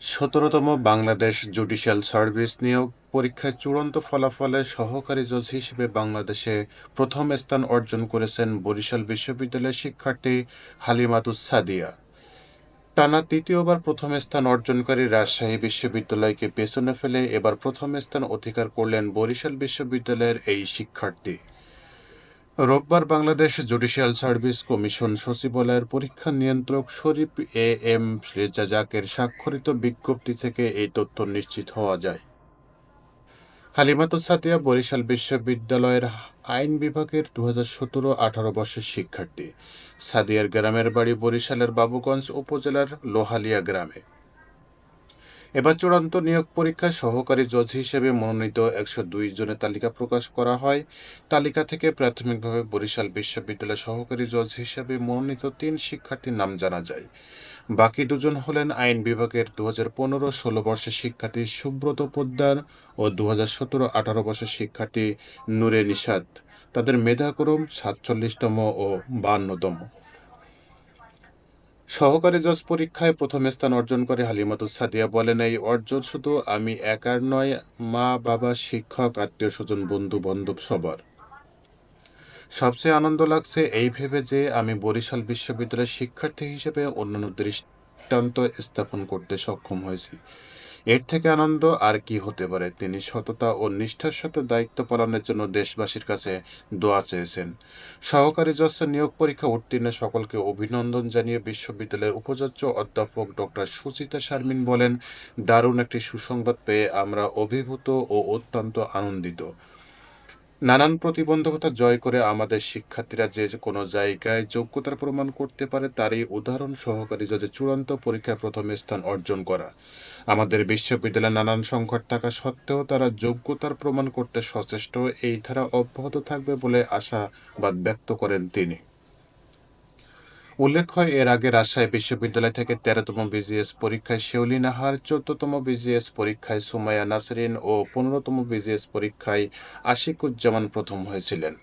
সতেরোতম Bangladesh judicial service নিয়োগ পরীক্ষায় চূড়ান্ত ফলাফলে সহকারী জজ হিসেবে বাংলাদেশে প্রথম স্থান অর্জন করেছেন বরিশাল বিশ্ববিদ্যালয়ের শিক্ষার্থী হালিমাতুস সাদিয়া টানা তৃতীয়বার প্রথম স্থান অর্জনকারী রাজশাহী বিশ্ববিদ্যালয়কে পেছনে ফেলে এবার প্রথম স্থান অধিকার করলেন বরিশাল বিশ্ববিদ্যালয়ের এই শিক্ষার্থী। রোববার বাংলাদেশ জুডিশিয়াল সার্ভিস কমিশন সচিবালয়ের পরীক্ষা নিয়ন্ত্রক শরীফ এ এম রেজাজাকের স্বাক্ষরিত বিজ্ঞপ্তি থেকে এই তথ্য নিশ্চিত হওয়া যায়। হালিমাতুস সাদিয়া বরিশাল বিশ্ববিদ্যালয়ের আইন বিভাগের দু হাজার সতেরো আঠারো বর্ষের শিক্ষার্থী। সাদিয়ার গ্রামের বাড়ি বরিশালের বাবুগঞ্জ উপজেলার লোহালিয়া গ্রামে। এবার চূড়ান্ত নিয়োগ পরীক্ষায় সহকারী জজ হিসেবে মনোনীত একশো দুই জনের তালিকা প্রকাশ করা হয়। তালিকা থেকে প্রাথমিকভাবে বরিশাল বিশ্ববিদ্যালয়ের সহকারী জজ হিসেবে মনোনীত তিন শিক্ষার্থীর নাম জানা যায়। বাকি দুজন হলেন আইন বিভাগের দু হাজার পনেরো ষোলো বর্ষের শিক্ষার্থী সুব্রত পোদ্দার ও দু হাজার সতেরো আঠারো বর্ষের শিক্ষার্থী নূরে নিষাদ তাদের মেধাক্রম সাতচল্লিশতম ও বান্নতম। সহকারী জজ পরীক্ষায় প্রথম স্থান অর্জন করে হালিমাতুস সাদিয়া বলেন, এই অর্জন শুধু আমি একার নয়, মা, বাবা, শিক্ষক, আত্মীয় স্বজন, বন্ধু বান্ধব সবার। সবচেয়ে আনন্দ লাগছে এই ভেবে যে আমি বরিশাল বিশ্ববিদ্যালয়ের শিক্ষার্থী হিসেবে অন্যান্য দৃষ্টান্ত স্থাপন করতে সক্ষম হয়েছি। এর থেকে আনন্দ আর কি হতে পারে? তিনি সততা ও নিষ্ঠার সাথে দায়িত্ব পালনের জন্য দেশবাসীর কাছে দোয়া চেয়েছেন। সহকারী জজ নিয়োগ পরীক্ষা উত্তীর্ণ সকলকে অভিনন্দন জানিয়ে বিশ্ববিদ্যালয়ের উপাচার্য অধ্যাপক ডক্টর সুচিতা শারমিন বলেন, দারুণ একটি সুসংবাদ পেয়ে আমরা অভিভূত ও অত্যন্ত আনন্দিত। নানান প্রতিবন্ধকতা জয় করে আমাদের শিক্ষার্থীরা যে কোনো জায়গায় যোগ্যতার প্রমাণ করতে পারে, তারই উদাহরণ সহকারী যে চূড়ান্ত পরীক্ষায় প্রথম স্থান অর্জন করা। আমাদের বিশ্ববিদ্যালয়ে নানান সংকট থাকা সত্ত্বেও তারা যোগ্যতার প্রমাণ করতে সচেষ্ট। এই ধারা অব্যাহত থাকবে বলে আশাবাদ ব্যক্ত করেন তিনি। উল্লেখ্য, এর আগে রাজশাহী বিশ্ববিদ্যালয় থেকে তেরোতম বিজিএস পরীক্ষায় শেউলি নাহার চোদ্দতম বিজিএস পরীক্ষায় সুমাইয়া নাসরিন ও পনেরোতম বিজিএস পরীক্ষায় আশিকুজ্জামান প্রথম হয়েছিলেন।